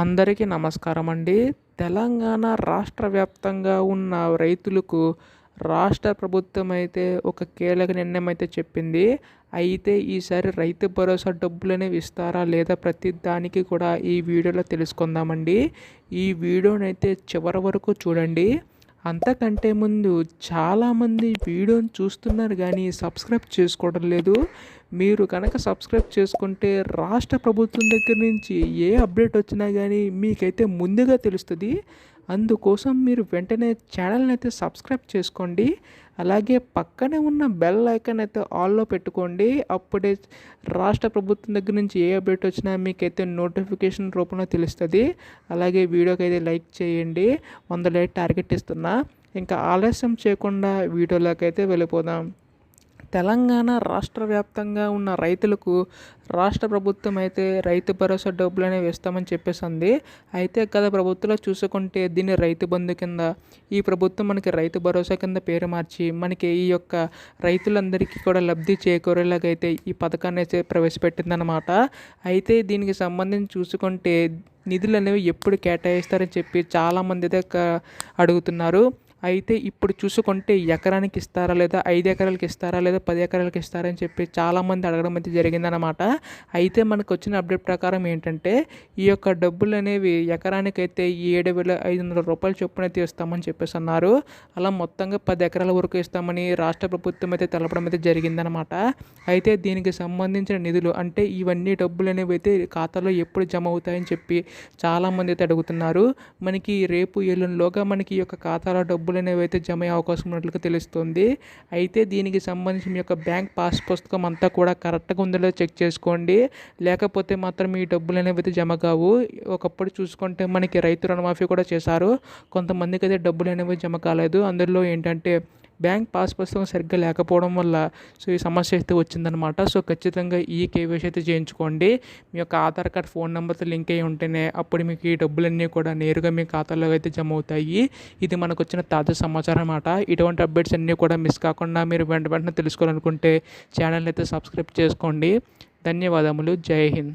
అందరికీ నమస్కారం అండి తెలంగాణ రాష్ట్ర వ్యాప్తంగా ఉన్న రైతులకు రాష్ట్ర ప్రభుత్వం అయితే ఒక కీలక నిర్ణయం అయితే చెప్పింది. అయితే ఈసారి రైతు భరోసా డబ్బులు అనేవి ఇస్తారా లేదా ప్రతి దానికి కూడా ఈ వీడియోలో తెలుసుకుందామండి. ఈ వీడియోనైతే చివరి వరకు చూడండి. అంతకంటే ముందు చాలామంది వీడియోని చూస్తున్నారు కానీ సబ్స్క్రైబ్ చేసుకోవడం లేదు. మీరు కనుక సబ్స్క్రైబ్ చేసుకుంటే రాష్ట్ర ప్రభుత్వం దగ్గర నుంచి ఏ అప్డేట్ వచ్చినా కానీ మీకైతే ముందుగా తెలుస్తుంది. అందుకోసం మీరు వెంటనే ఛానల్ని అయితే సబ్స్క్రైబ్ చేసుకోండి. అలాగే పక్కనే ఉన్న బెల్ ఐకాన్ అయితే ఆల్లో పెట్టుకోండి. అప్పుడే రాష్ట్ర ప్రభుత్వం దగ్గర నుంచి ఏ అప్డేట్ వచ్చినా మీకైతే నోటిఫికేషన్ రూపంలో తెలుస్తుంది. అలాగే వీడియోకి అయితే లైక్ చేయండి. వంద లైక్ టార్గెట్ ఇస్తున్నా. ఇంకా ఆలస్యం చేయకుండా వీడియోలోకి అయితే వెళ్ళిపోదాం. తెలంగాణ రాష్ట్ర వ్యాప్తంగా ఉన్న రైతులకు రాష్ట్ర ప్రభుత్వం అయితే రైతు భరోసా డబ్బులు అనేవి ఇస్తామని చెప్పేసింది. అయితే గత ప్రభుత్వంలో చూసుకుంటే దీన్ని రైతు బంధు కింద ఈ ప్రభుత్వం మనకి రైతు భరోసా కింద పేరు మార్చి మనకి ఈ యొక్క రైతులందరికీ కూడా లబ్ధి చేకూరేలాగైతే ఈ పథకాన్ని అయితే ప్రవేశపెట్టిందనమాట అయితే దీనికి సంబంధించి చూసుకుంటే నిధులు అనేవి ఎప్పుడు కేటాయిస్తారని చెప్పి చాలామంది అయితే అడుగుతున్నారు. అయితే ఇప్పుడు చూసుకుంటే ఎకరానికి ఇస్తారా లేదా ఐదు ఎకరాలకి ఇస్తారా లేదా పది ఎకరాలకి ఇస్తారా అని చెప్పి చాలామంది అడగడం అయితే జరిగిందనమాట అయితే మనకు వచ్చిన అప్డేట్ ప్రకారం ఏంటంటే ఈ యొక్క డబ్బులు అనేవి ఎకరానికి అయితే ఏడు వేల ఐదు వందల రూపాయలు చొప్పున అయితే ఇస్తామని చెప్పేసి అన్నారు. అలా మొత్తంగా పది ఎకరాల వరకు ఇస్తామని రాష్ట్ర ప్రభుత్వం అయితే తెలపడం అయితే జరిగిందనమాట అయితే దీనికి సంబంధించిన నిధులు అంటే ఇవన్నీ డబ్బులు అనేవి అయితే ఖాతాలో ఎప్పుడు జమ అవుతాయని చెప్పి చాలామంది అయితే అడుగుతున్నారు. మనకి రేపు ఎల్లుండిలోగా మనకి ఈ యొక్క ఖాతాలో డబ్బులు డబ్బులు అనేవి అయితే జమ అయ్యే అవకాశం ఉన్నట్లుగా తెలుస్తుంది. అయితే దీనికి సంబంధించి మీ యొక్క బ్యాంక్ పాస్ పుస్తకం అంతా కూడా కరెక్ట్గా ఉందో చెక్ చేసుకోండి. లేకపోతే మాత్రం మీ డబ్బులు అనేవి అయితే జమ కావు. ఒకప్పుడు చూసుకుంటే మనకి రైతు రుణమాఫీ కూడా చేశారు. కొంతమందికి అయితే డబ్బులు అనేవి జమ కాలేదు. అందులో ఏంటంటే బ్యాంక్ పాస్ పుస్తకం సరిగ్గా లేకపోవడం వల్ల సో ఈ సమస్య అయితే వచ్చిందనమాట సో ఖచ్చితంగా ఈ కేవైసీ అయితే చేయించుకోండి. మీ యొక్క ఆధార్ కార్డ్ ఫోన్ నెంబర్తో లింక్ అయ్యి ఉంటేనే అప్పుడు మీకు ఈ డబ్బులన్నీ కూడా నేరుగా మీ ఖాతాలో అయితే జమ అవుతాయి. ఇది మనకు వచ్చిన తాజా సమాచారం అనమాట ఇటువంటి అప్డేట్స్ అన్నీ కూడా మిస్ కాకుండా మీరు వెంట వెంటనే తెలుసుకోవాలనుకుంటే ఛానల్ అయితే సబ్స్క్రైబ్ చేసుకోండి. ధన్యవాదములు. జై హింద్.